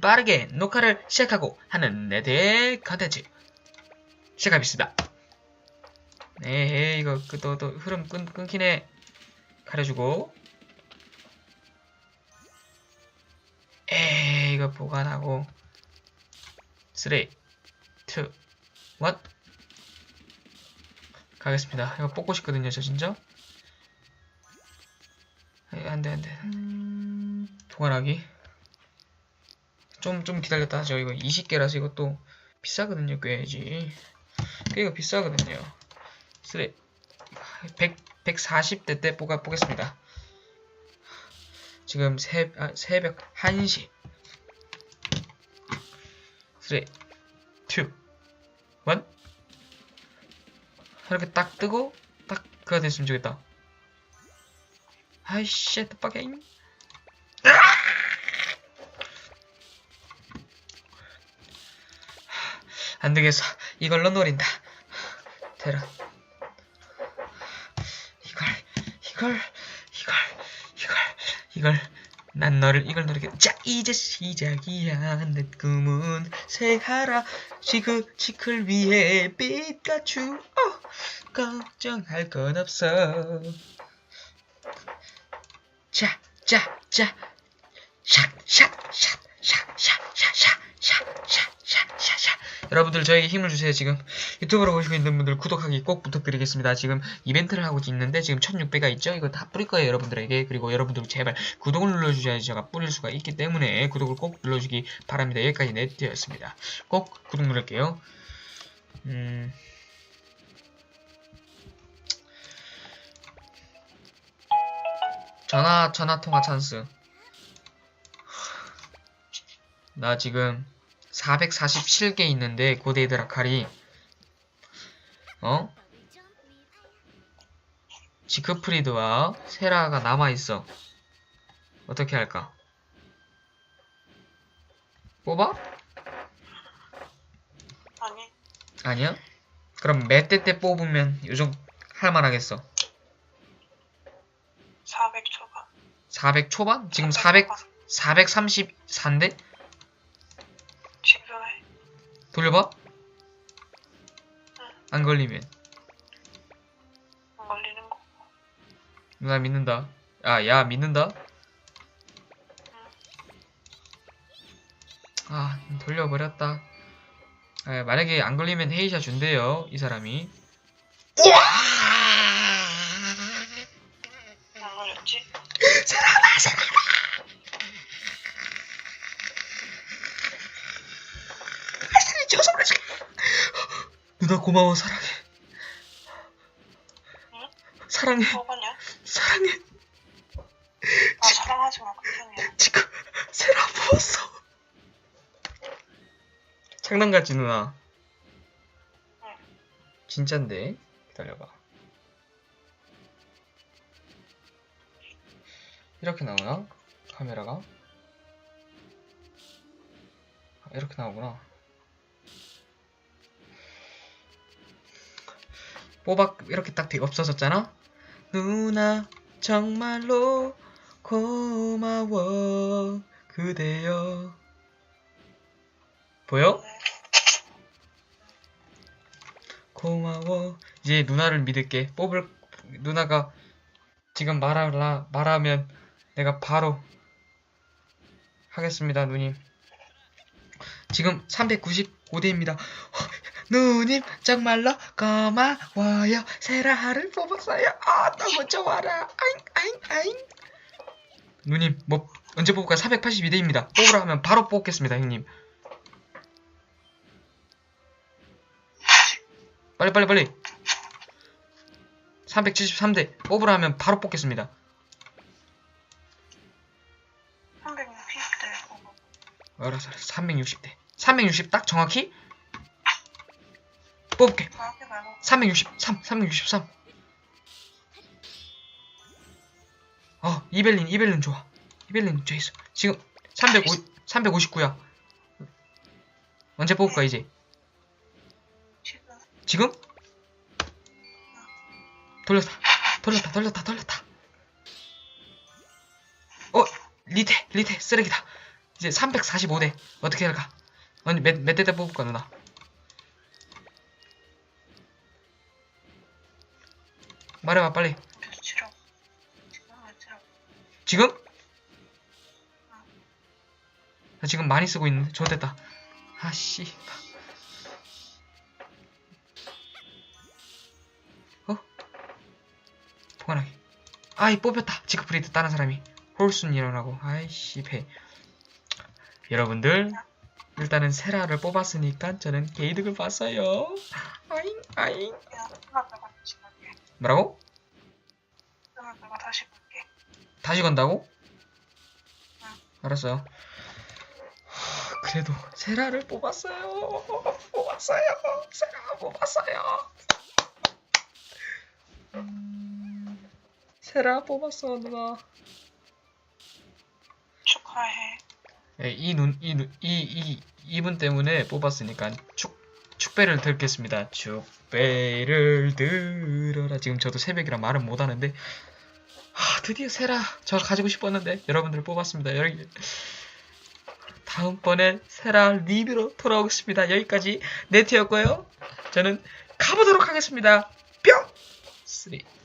빠르게 녹화를 시작하고 하는 네대 컨텐츠 시작하겠습니다. 네, 이거 그, 또, 또 흐름 끊, 끊기네. 가려주고. 에이, 이거 보관하고. 3, 2, 1. 가겠습니다. 이거 뽑고 싶거든요, 저 진짜. 에이, 안 돼, 안 돼. 보관하기. 좀, 좀 기다렸다 하죠. 이거 20개라서 이것도 비싸거든요, 꽤지. 꽤 이거 비싸거든요. 3, 100, 140대 때 뽑아 보겠습니다. 지금 새, 아, 새벽 1시. 3, 2, 1. 이렇게 딱 뜨고, 딱 그거 됐으면 좋겠다. 아이씨, 뜻밖에. 안 되겠어. 이걸로 노린다. 대라. 이걸, 이걸, 이걸, 이걸, 이걸. 난 너를 이걸 노리게. 자, 이제 시작이야. 내 꿈은 새하라. 지그, 지클 위에 피카츄. 어, 걱정할 건 없어. 자, 자, 자. 샥, 샥, 샥, 샥. 여러분들 저에게 힘을 주세요 지금. 유튜브로 보시고 있는 분들 구독하기 꼭 부탁드리겠습니다. 지금 이벤트를 하고 있는데 지금 1600가 있죠? 이거 다 뿌릴 거예요 여러분들에게. 그리고 여러분들 제발 구독을 눌러주셔야지 제가 뿌릴 수가 있기 때문에 구독을 꼭 눌러주기 바랍니다. 여기까지 네트였습니다. 꼭 구독 누를게요. 음... 전화 전화 통화 찬스 나 지금 447개 있는데 고데이드 라칼이 어? 지크프리드와 세라가 남아있어 어떻게 할까? 뽑아? 아니, 아니야? 그럼 몇대 때 뽑으면 요정 할만하겠어 400 초반. 400 초반? 지금 400, 434인데? 돌려봐? 안 걸리면 안 걸리는 거. 누나 믿는다 아 야 믿는다 아 돌려버렸다 아, 만약에 안 걸리면 헤이샤 준대요 이 사람이 안 걸렸지? 사람아 사람아 사람이 찍어서 보내줄게 누나 고마워 사랑해. 응? 사랑해. 뽑았냐? 사랑해. 아, 사랑하지 마, 그편이야. 지금 세라 부었어. 장난 같지 누나. 응. 진짠데? 기다려봐. 이렇게 나오나? 카메라가? 아, 이렇게 나오구나 뽀박 이렇게 딱 없어졌잖아? 누나 정말로 고마워. 그대여. 보여? 고마워. 이제 누나를 믿을게. 뽑을 누나가 지금 말하라 말하면 내가 바로 하겠습니다 누님. 지금 395대입니다 누님 정말로 고마워요. 세라를 뽑았어요. 아 너무 좋아라. 아잉 아잉 아잉. 누님 뭐 언제 뽑을까요 482대입니다. 뽑으라 하면 바로 뽑겠습니다 형님. 빨리 빨리 빨리. 373대 뽑으라 하면 바로 뽑겠습니다. 360대 보고. 알았어 알았어. 360대. 360 딱 정확히 뽑을게. 정확히 말고. 363 363 어 이벨린 이벨린 좋아. 이벨린 저 있어. 지금 350 359야. 언제 뽑을까 이제? 지금. 돌렸다. 돌렸다 돌렸다 돌렸다. 어 리테 리테 쓰레기다. 이제 345대. 어떻게 할까? 언니 몇, 몇대때 뽑을까 누나? 말해봐 빨리. 싫어. 지금. 지금? 나 지금 많이 쓰고 있는데. 좋됐다. 아씨. 어? 보관하기. 아이 뽑혔다. 지크프리드 다른 사람이. 홀순이라고. 아이씨 배. 여러분들 일단은 세라를 뽑았으니까 저는 게이득을 봤어요. 아잉 아잉. 야. 뭐라고? 끝났다가 다시 갈게. 다시 건다고? 응. 알았어요. 하, 그래도 세라를 뽑았어요. 뽑았어요. 세라 뽑았어요. 음, 세라 뽑았어 누나. 축하해. 예, 이눈 이눈이이 이분 때문에 뽑았으니까 축 축배를 들겠습니다. 축 배를 들어라. 지금 저도 새벽이라 말은 못 하는데 아, 드디어 세라 저 가지고 싶었는데 여러분들 뽑았습니다. 여기 다음번엔 세라 리뷰로 돌아오겠습니다. 여기까지 네트였고요. 저는 가보도록 하겠습니다. 뿅! 3